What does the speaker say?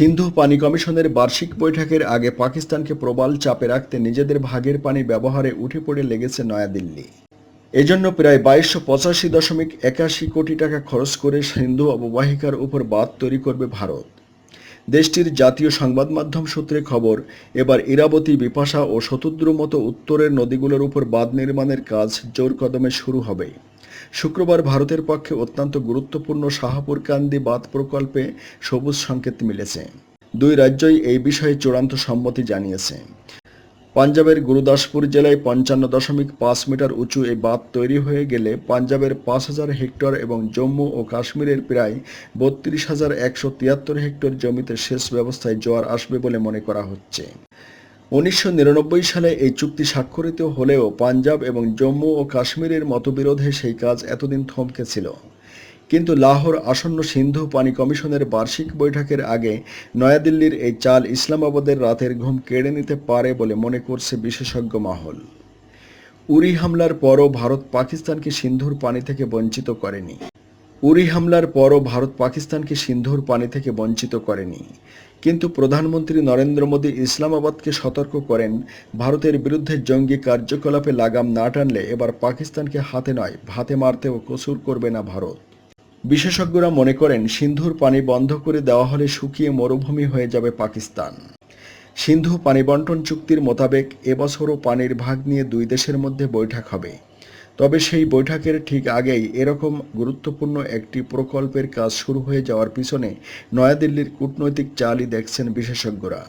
সিন্ধু পানি কমিশনের বার্ষিক বৈঠকের আগে পাকিস্তানকে প্রবল চাপে রাখতে নিজেদের ভাগের পানি ব্যবহারে উঠে পড়ে লেগেছে নয়াদিল্লি। এজন্য প্রায় বাইশশো পঁচাশি দশমিক একাশি কোটি টাকা খরচ করে সিন্ধু অববাহিকার উপর বাঁধ তৈরি করবে ভারত। দেশটির জাতীয় সংবাদ মাধ্যম সূত্রে খবর, এবার ইরাবতী, বিপাশা ও শতদ্রু মতো উত্তরের নদীগুলোর উপর বাঁধ নির্মাণের কাজ জোর কদমে শুরু হবে। শুক্রবার ভারতের পক্ষে অত্যন্ত গুরুত্বপূর্ণ শাহাপুর কান্দি বাঁধ প্রকল্পে সবুজ সংকেত মিলেছে। দুই রাজ্যই এই বিষয়ে চূড়ান্ত সম্মতি জানিয়েছে। পাঞ্জাবের গুরুদাসপুর জেলায় পঞ্চান্ন দশমিক পাঁচ মিটার উঁচু এই বাঁধ তৈরি হয়ে গেলে পাঞ্জাবের পাঁচ হাজার হেক্টর এবং জম্মু ও কাশ্মীরের প্রায় বত্রিশ হাজার একশো তিয়াত্তর হেক্টর জমিতে সেচ ব্যবস্থায় জোয়ার আসবে বলে মনে করা হচ্ছে। উনিশশো নিরানব্বই সালে এই চুক্তি স্বাক্ষরিত হলেও পাঞ্জাব এবং জম্মু ও কাশ্মীরের মতবিরোধে সেই কাজ এতদিন থমকে ছিল। কিন্তু লাহোর আসন্ন সিন্ধু পানি কমিশনের বার্ষিক বৈঠকের আগে নয়াদিল্লির এই চাল ইসলামাবাদের রাতের ঘুম কেড়ে নিতে পারে বলে মনে করছে বিশেষজ্ঞ মহল। উরি হামলার পরও ভারত পাকিস্তানকে সিন্ধুর পানি থেকে বঞ্চিত করেনি। উরি হামলার পরও ভারত পাকিস্তানকে সিন্ধুর পানি থেকে বঞ্চিত করেনি। কিন্তু প্রধানমন্ত্রী নরেন্দ্র মোদী ইসলামাবাদকে সতর্ক করেন, ভারতের বিরুদ্ধে জঙ্গি কার্যকলাপে লাগাম না টানলে এবার পাকিস্তানকে হাতে নয়, ভাতে মারতেও কসুর করবে না ভারত। বিশেষজ্ঞরা মনে করেন, সিন্ধুর পানি বন্ধ করে দেওয়া হলে শুকিয়ে মরুভূমি হয়ে যাবে পাকিস্তান। সিন্ধু পানি বন্টন চুক্তির মোতাবেক এবছরও পানির ভাগ নিয়ে দুই দেশের মধ্যে বৈঠক হবে। তবে সেই বৈঠকের ঠিক আগেই এরকম গুরুত্বপূর্ণ একটি প্রকল্পের কাজ শুরু হয়ে যাওয়ার পিছনে নয়াদিল্লির কূটনৈতিক চালই দেখছেন বিশেষজ্ঞরা।